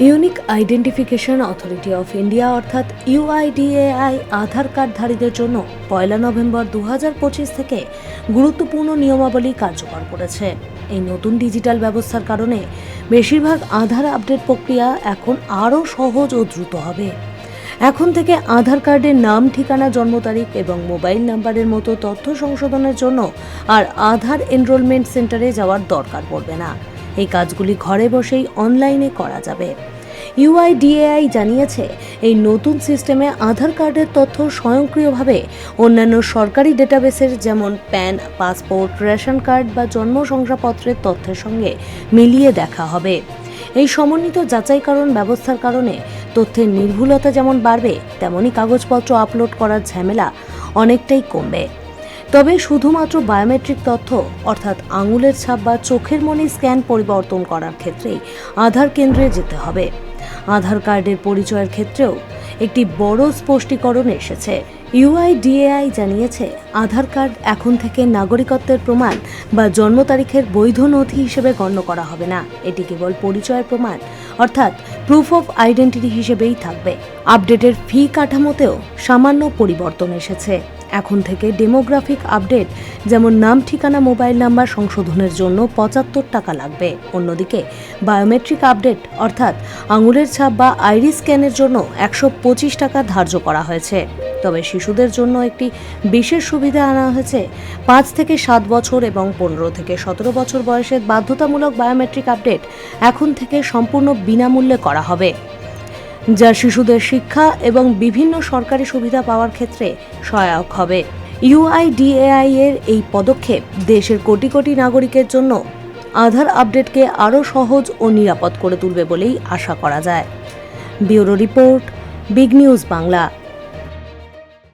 Unique identification authority of India অর্থাৎ UIDAI Aadhaar কার্ডধারীদের জন্য পয়লা নভেম্বর দু থেকে গুরুত্বপূর্ণ নিয়মাবলী কার্যকর করেছে। এই নতুন ডিজিটাল ব্যবস্থার কারণে বেশিরভাগ আধার আপডেট প্রক্রিয়া এখন আরও সহজ ও দ্রুত হবে। এখন থেকে আধার কার্ডের নাম, ঠিকানা, জন্ম তারিখ এবং মোবাইল নাম্বারের মতো তথ্য সংশোধনের জন্য আর আধার এনরোলমেন্ট সেন্টারে যাওয়ার দরকার পড়বে না। এই কাজগুলি ঘরে বসেই অনলাইনে করা যাবে। ইউআইডিএআই জানিয়েছে, এই নতুন সিস্টেমে আধার কার্ডের তথ্য স্বয়ংক্রিয়ভাবে অন্যান্য সরকারি ডেটাবেসের যেমন প্যান পাসপোর্ট রেশন কার্ড বা জন্ম শংসাপত্রের তথ্যের সঙ্গে মিলিয়ে দেখা হবে। এই সমন্বিত যাচাইকরণ ব্যবস্থার কারণে তথ্যের নির্ভুলতা যেমন বাড়বে তেমনই কাগজপত্র আপলোড করার ঝামেলা অনেকটাই কমবে। তবে শুধুমাত্র বায়োমেট্রিক তথ্য, অর্থাৎ আঙুলের ছাপ বা চোখের মনি স্ক্যান পরিবর্তন করার ক্ষেত্রেই আধার কেন্দ্রে যেতে হবে। আধার কার্ডের পরিচয়ের ক্ষেত্রেও একটি বড় স্পষ্টীকরণ এসেছে। ইউআইডিএআই জানিয়েছে, আধার কার্ড এখন থেকে নাগরিকত্বের প্রমাণ বা জন্ম তারিখের বৈধ নথি হিসেবে গণ্য করা হবে না। এটি কেবল পরিচয়ের প্রমাণ, অর্থাৎ প্রুফ অফ আইডেন্টিটি হিসেবেই থাকবে। আপডেটের ফি কাঠামোতেও সামান্য পরিবর্তন এসেছে। এখন থেকে ডেমোগ্রাফিক আপডেট, যেমন নাম, ঠিকানা, মোবাইল নাম্বার সংশোধনের জন্য পঁচাত্তর টাকা লাগবে। অন্যদিকে, বায়োমেট্রিক আপডেট, অর্থাৎ আঙুলের ছাপ বা আইরিস স্ক্যানের জন্য একশো পঁচিশ টাকা ধার্য করা হয়েছে। তবে শিশুদের জন্য একটি বিশেষ সুবিধা আনা হয়েছে, পাঁচ থেকে সাত বছর এবং পনেরো থেকে সতেরো বছর বয়সের বাধ্যতামূলক বায়োমেট্রিক আপডেট এখন থেকে সম্পূর্ণ বিনামূল্যে করা হবে। যা শিশুদের শিক্ষা এবং বিভিন্ন সরকারি সুবিধা পাওয়ার ক্ষেত্রে সহায়ক হবে। ইউআইডিএআই এর এই পদক্ষেপ দেশের কোটি কোটি নাগরিকের জন্য আধার আপডেটকে আরও সহজ ও নিরাপদ করে তুলবে বলেই আশা করা যায়। Bureau report, big news Bangla.